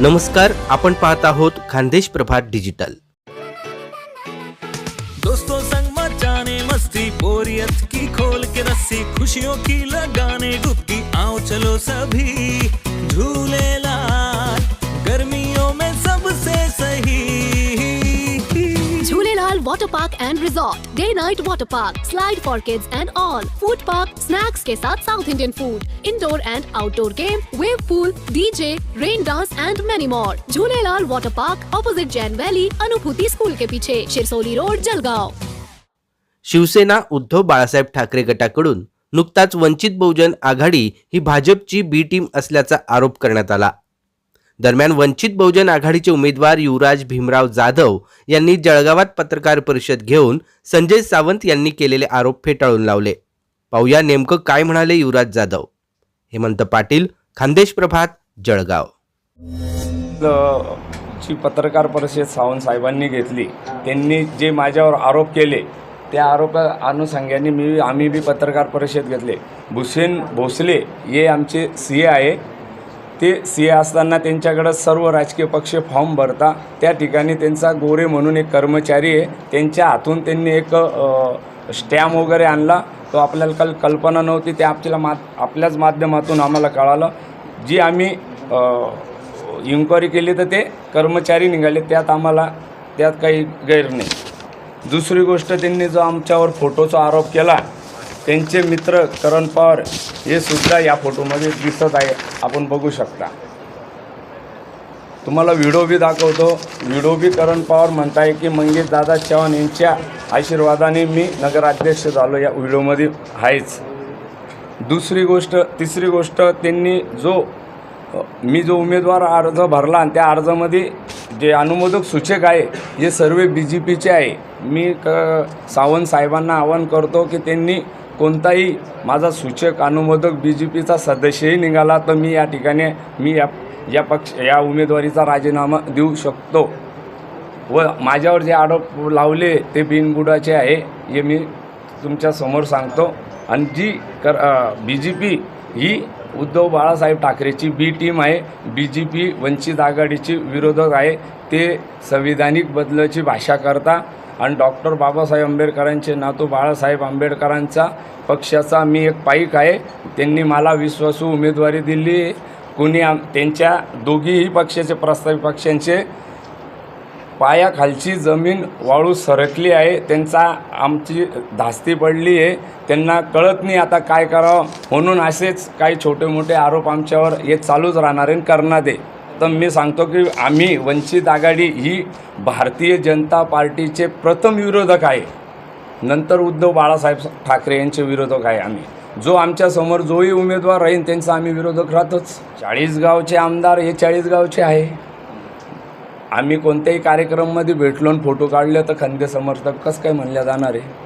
नमस्कार आपण पाहत आहोत खानदेश प्रभात डिजिटल. दोस्तों संग मचाने मस्ती बोरियत की खोल के रस्सी खुशियों की लगाने डुबकी आओ चलो सभी झूले लाल गर्मियों में सबसे सही। Jhulelal Water Park and resort day night water park slide for kids and all food park snacks के साथ south Indian food indoor and outdoor game wave pool DJ rain dance and many more Jhulelal water park opposite Jain valley Anubhuti school के पीछे Shirsoli road Jalgaon Shiv Sena Uddhav Balasaheb Thackeray गटाकडून नुकताच वंचित बहुजन आघाडी ही भाजपची बी team असल्याचा आरोप करण्यात आला. दरम्यान वंचित बहुजन आघाडीचे उमेदवार युवराज भीमराव जाधव यांनी जळगावात पत्रकार परिषद घेऊन संजय सावंत यांनी केलेले आरोप फेटाळून लावले. पाहूया नेमकं काय म्हणाले युवराज जाधव. हेमंत पाटील खानदेश प्रभात जळगाव. ची पत्रकार परिषद सावंत साहेबांनी घेतली. त्यांनी जे माझ्यावर आरोप केले त्या आरोप अनुषंगाने मी आम्ही बी पत्रकार परिषद घेतले. भुसेन भोसले हे आमचे सी ए आहे. ते सी ए असताना त्यांच्याकडं सर्व राजकीय पक्ष फॉर्म भरता. त्या ठिकाणी त्यांचा गोरे म्हणून एक कर्मचारी आहे. त्यांच्या हातून त्यांनी एक स्टॅम्प वगैरे आणला. तो आपल्याला कल कल्पना नव्हती. ते आपल्याला मा आपल्याच माध्यमातून आम्हाला कळालं. जी आम्ही इन्क्वायरी केली तर ते कर्मचारी निघाले. त्यात आम्हाला त्यात काही गैर नाही. दुसरी गोष्ट त्यांनी जो आमच्यावर फोटोचा आरोप केला त्यांचे मित्र करण पवार हे सुद्धा या फोटोमध्ये दिसत आहे. आपण बघू शकता. तुम्हाला व्हिडिओ बी दाखवतो. व्हिडिओ बी करण पवार म्हणताय की मंगेश दादा चव्हाण यांच्या आशीर्वादाने मी नगराध्यक्ष झालो. या व्हिडिओमध्ये आहेच. दुसरी गोष्ट तिसरी गोष्ट त्यांनी जो मी जो उमेदवार अर्ज भरला आणि त्या अर्जामध्ये जे अनुमोदक सूचक आहे हे सर्व बी जे पीचे आहे. मी क सावंत साहेबांना आवाहन करतो की त्यांनी कोणताही माझा सूचक अनुमोदक बी जे पीचा सदस्यही निघाला तर मी या ठिकाणी मी या या पक्ष या उमेदवारीचा राजीनामा देऊ शकतो. व माझ्यावर जे आरोप लावले ते बिनबुडाचे आहे हे मी तुमच्यासमोर सांगतो. आणि जी कर बी जे पी ही उद्धव बाळासाहेब ठाकरेची बी टीम आहे बी जे पी वंचित आघाडीची विरोधक आहे ते संविधानिक बदलाची भाषा करता आणि डॉक्टर बाबासाहेब आंबेडकरांचे नातू बाळासाहेब आंबेडकरांचा पक्षाचा मी एक पाईक आहे. त्यांनी मला विश्वासू उमेदवारी दिली. कुणी आम त्यांच्या दोघीही पक्षाचे प्रस्तावित पक्षांचे पायाखालची जमीन वाळू सरकली आहे. त्यांचा आमची धास्ती पडली आहे. त्यांना कळत नाही आता काय करावं. म्हणून असेच काही छोटे मोठे आरोप आमच्यावर हे चालूच राहणार आहे करणार दे तर मी सांगतो की आम्ही वंचित आघाडी ही भारतीय जनता पार्टीचे प्रथम विरोधक आहे. नंतर उद्धव बाळासाहेब ठाकरे यांचे विरोधक आहे आम्ही. जो आमच्यासमोर जोही उमेदवार राहील त्यांचा आम्ही विरोधक राहतोच. चाळीसगावचे आमदार हे चाळीसगावचे आहे. आम्ही कोणत्याही कार्यक्रममध्ये भेटलो आणि फोटो काढले तर खंदे समर्थक कसं काय म्हणल्या जाणार आहे?